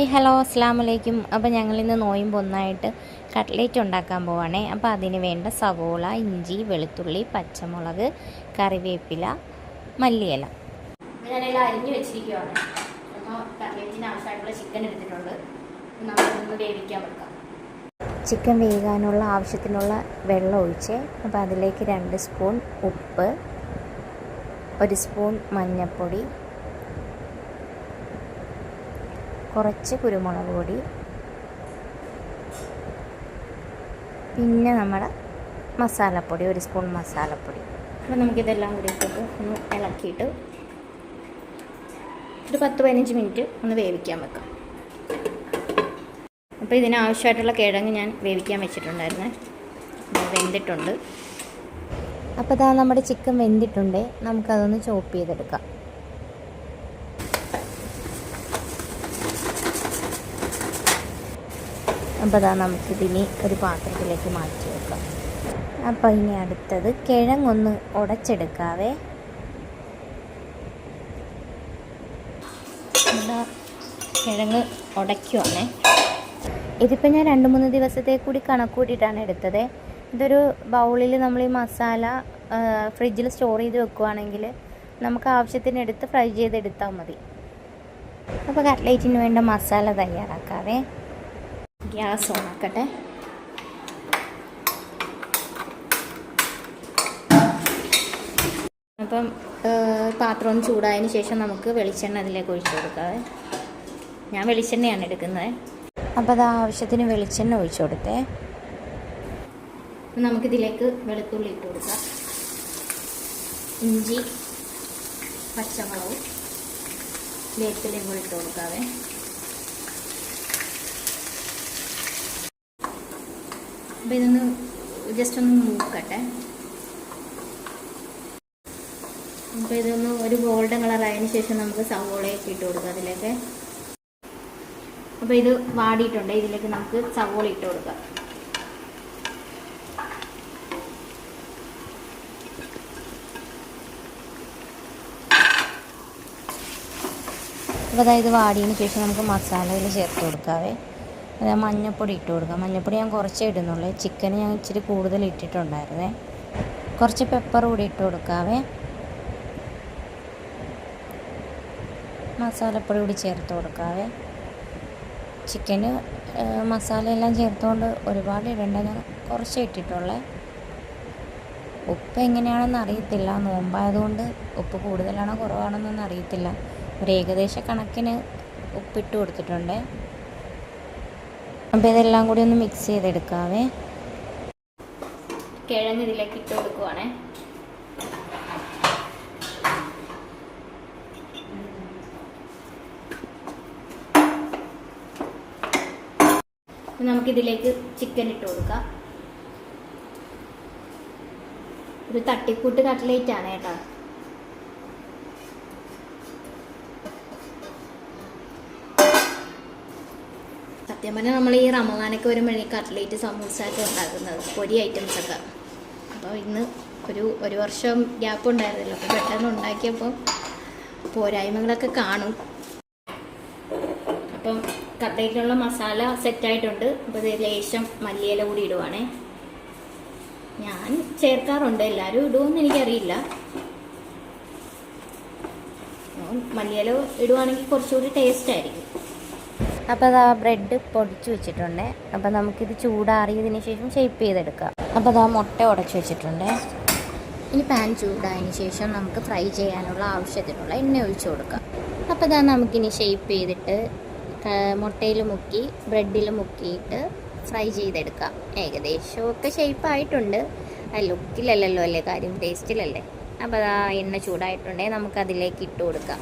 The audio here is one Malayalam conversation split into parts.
ഹായ് ഹലോ അസ്സാം വലൈക്കും അപ്പോൾ ഞങ്ങളിന്ന് നോയും ഒന്നായിട്ട് കട്ട്ലേറ്റ് ഉണ്ടാക്കാൻ പോവാണേ. അപ്പോൾ അതിന് വേണ്ട സവോള ഇഞ്ചി വെളുത്തുള്ളി പച്ചമുളക് കറിവേപ്പില മല്ലിയില. ഞാനെല്ലാം അരിഞ്ഞു വെച്ചിരിക്കുകയാണ് അപ്പോൾ കട്ട്ലേറ്റിന് ആവശ്യമായിട്ടുള്ള ചിക്കൻ എടുത്തിട്ടുണ്ട്. നമുക്കൊന്ന് വേവിക്കാൻ വെക്കാം. ചിക്കൻ വേകാനുള്ള ആവശ്യത്തിനുള്ള വെള്ളം ഒഴിച്ച്. അപ്പോൾ അതിലേക്ക് രണ്ട് സ്പൂൺ ഉപ്പ് ഒരു സ്പൂൺ മഞ്ഞൾപ്പൊടി കുറച്ച് കുരുമുളക് പൊടി. പിന്നെ നമ്മുടെ മസാലപ്പൊടി ഒരു സ്പൂൺ മസാലപ്പൊടി. അപ്പോൾ നമുക്കിതെല്ലാം കൂടി ഇട്ടിട്ട് ഒന്ന് ഇളക്കിയിട്ട് ഒരു പത്ത് പതിനഞ്ച് മിനിറ്റ് ഒന്ന് വേവിക്കാൻ വെക്കാം. അപ്പോൾ ഇതിനാവശ്യമായിട്ടുള്ള കിഴങ്ങ് ഞാൻ വേവിക്കാൻ വെച്ചിട്ടുണ്ടായിരുന്നേ. വെന്തിട്ടുണ്ട്. അപ്പോൾ ഇതാ നമ്മുടെ ചിക്കൻ വെന്തിട്ടുണ്ട്. നമുക്കതൊന്ന് ചോപ്പ് ചെയ്തെടുക്കാം. അപ്പോൾ അതാ നമുക്കിതിനി ഒരു പാത്രത്തിലേക്ക് മാറ്റി വെക്കാം. അപ്പോൾ ഇനി അടുത്തത് കിഴങ്ങൊന്ന് ഉടച്ചെടുക്കാവേ. കിഴങ്ങ് ഉടയ്ക്കുവാണേ ഇതിപ്പോൾ ഞാൻ രണ്ട് മൂന്ന് ദിവസത്തെ കൂടി കണക്ക് കൂട്ടിയിട്ടാണ് എടുത്തത്. ഇതൊരു ബൗളിൽ നമ്മൾ ഈ മസാല ഫ്രിഡ്ജിൽ സ്റ്റോർ ചെയ്ത് വെക്കുവാണെങ്കിൽ നമുക്ക് ആവശ്യത്തിന് എടുത്ത് ഫ്രൈ ചെയ്തെടുത്താൽ മതി. അപ്പോൾ കട്ട്ലേറ്റിന് വേണ്ട മസാല തയ്യാറാക്കാവേ. ഗ്യാസ് ഓണാക്കട്ടെ. അപ്പം പാത്രം ചൂടായതിന് ശേഷം നമുക്ക് വെളിച്ചെണ്ണ അതിലേക്ക് ഒഴിച്ചു കൊടുക്കാതെ ഞാൻ വെളിച്ചെണ്ണയാണ് എടുക്കുന്നത്. അപ്പോൾ അത് ആവശ്യത്തിന് വെളിച്ചെണ്ണ ഒഴിച്ചു കൊടുത്തേ. നമുക്കിതിലേക്ക് വെളുത്തുള്ളി ഇട്ട് കൊടുക്കാം. ഇഞ്ചി പച്ചമുളകും വേപ്പിലയും കൂടി ഇട്ട് കൊടുക്കാവേ. അപ്പം ഇതൊന്ന് ജസ്റ്റ് ഒന്ന് മൂക്കട്ടെ. അപ്പോൾ ഇതൊന്ന് ഒരു ഗോൾഡൻ കളർ ആയതിനു ശേഷം നമുക്ക് സവോളയൊക്കെ ഇട്ട് കൊടുക്കാം അതിലേക്ക്. അപ്പോൾ ഇത് വാടിയിട്ടുണ്ട്. ഇതിലേക്ക് നമുക്ക് സവോള ഇട്ട് കൊടുക്കാം. അപ്പോൾ അതായത് വാടിയതിന് ശേഷം നമുക്ക് മസാലയിൽ ചേർത്ത് കൊടുക്കാവേ. അതായത് മഞ്ഞൾപ്പൊടി ഇട്ട് കൊടുക്കുക. മഞ്ഞൾപ്പൊടി ഞാൻ കുറച്ചേ ഇടുന്നുള്ളൂ. ചിക്കൻ ഞാൻ ഇച്ചിരി കൂടുതൽ ഇട്ടിട്ടുണ്ടായിരുന്നേ. കുറച്ച് പെപ്പർ കൂടി ഇട്ട് കൊടുക്കാവേ. മസാലപ്പൊടി കൂടി ചേർത്ത് കൊടുക്കാവേ. ചിക്കന് മസാലയെല്ലാം ചേർത്തുകൊണ്ട് ഒരുപാട് ഇടേണ്ട. ഞാൻ കുറച്ചേ ഇട്ടിട്ടുള്ളേ. ഉപ്പ് എങ്ങനെയാണെന്ന് അറിയത്തില്ല. നോമ്പായതുകൊണ്ട് ഉപ്പ് കൂടുതലാണോ കുറവാണെന്നൊന്നും അറിയത്തില്ല. ഒരു ഏകദേശ കണക്കിന് ഉപ്പിട്ട് കൊടുത്തിട്ടുണ്ട്. അപ്പോൾ ഇതെല്ലാം കൂടി ഒന്ന് മിക്സ് ചെയ്തെടുക്കാവേ. കിഴങ്ങ് ഇതിലേക്ക് ഇട്ട് കൊടുക്കുവാണേ. നമുക്കിതിലേക്ക് ചിക്കൻ ഇട്ട് കൊടുക്കാം. ഒരു തട്ടിക്കൂട്ട് കട്ട്ലേറ്റ് ആണ് കേട്ടോ. സത്യം പറഞ്ഞാൽ നമ്മൾ ഈ റമദാനൊക്കെ വരുമ്പോഴേ കട്ട്ലേറ്റ് സമൂസ ഒക്കെ ഉണ്ടാക്കുന്നത് പൊരി ഐറ്റംസ് ഒക്കെ. അപ്പോൾ ഇന്ന് ഒരു ഒരു വർഷം ഗ്യാപ്പ് ഉണ്ടായിരുന്നല്ലോ. അപ്പോൾ പെട്ടെന്ന് ഉണ്ടാക്കിയപ്പോൾ പോരായ്മകളൊക്കെ കാണും. അപ്പം കട്ട്ലേറ്റിനുള്ള മസാല സെറ്റായിട്ടുണ്ട് അപ്പോൾ ഇത് ലേശം മല്ലിയില കൂടി ഇടുവാണേ. ഞാൻ ചേർക്കാറുണ്ട്. എല്ലാവരും ഇടുമെന്ന് എനിക്കറിയില്ല. മല്ലിയില ഇടുവാണെങ്കിൽ കുറച്ചുകൂടി ടേസ്റ്റ് ആയിരിക്കും. അപ്പോൾ അതാ ബ്രെഡ് പൊടിച്ച് വെച്ചിട്ടുണ്ട്. അപ്പോൾ നമുക്കിത് ചൂടാറിയതിന് ശേഷം ഷേപ്പ് ചെയ്തെടുക്കാം. അപ്പോൾ അതാ മുട്ട ഉടച്ച് വെച്ചിട്ടുണ്ട്. ഇനി പാൻ ചൂടായതിന് ശേഷം നമുക്ക് ഫ്രൈ ചെയ്യാനുള്ള ആവശ്യത്തിനുള്ള എണ്ണ ഒഴിച്ചു കൊടുക്കാം. അപ്പോൾ ഇതാ നമുക്കിനി ഷേപ്പ് ചെയ്തിട്ട് മുട്ടയിൽ മുക്കി ബ്രെഡിൽ മുക്കിയിട്ട് ഫ്രൈ ചെയ്തെടുക്കാം. ഏകദേശം ഒക്കെ ഷേപ്പ് ആയിട്ടുണ്ട്. ലുക്കിലല്ലല്ലോ അല്ലേ? കാര്യം ടേസ്റ്റിലല്ലേ അപ്പോൾ അതാ എണ്ണ ചൂടായിട്ടുണ്ടെങ്കിൽ നമുക്കതിലേക്ക് ഇട്ട് കൊടുക്കാം.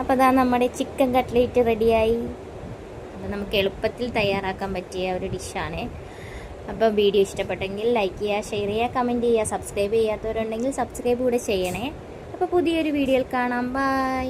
അപ്പോൾ അതാ നമ്മുടെ ചിക്കൻ കട്ട്ലേറ്റ് റെഡിയായി അപ്പോൾ നമുക്ക് എളുപ്പത്തിൽ തയ്യാറാക്കാൻ പറ്റിയ ഒരു ഡിഷാണ്. അപ്പോൾ വീഡിയോ ഇഷ്ടപ്പെട്ടെങ്കിൽ ലൈക്ക് ചെയ്യുക ഷെയർ ചെയ്യുക കമന്റ് ചെയ്യുക സബ്സ്ക്രൈബ് ചെയ്യാത്തവരുണ്ടെങ്കിൽ സബ്സ്ക്രൈബ് കൂടെ ചെയ്യണേ. അപ്പോൾ പുതിയൊരു വീഡിയോയിൽ കാണാം. ബൈ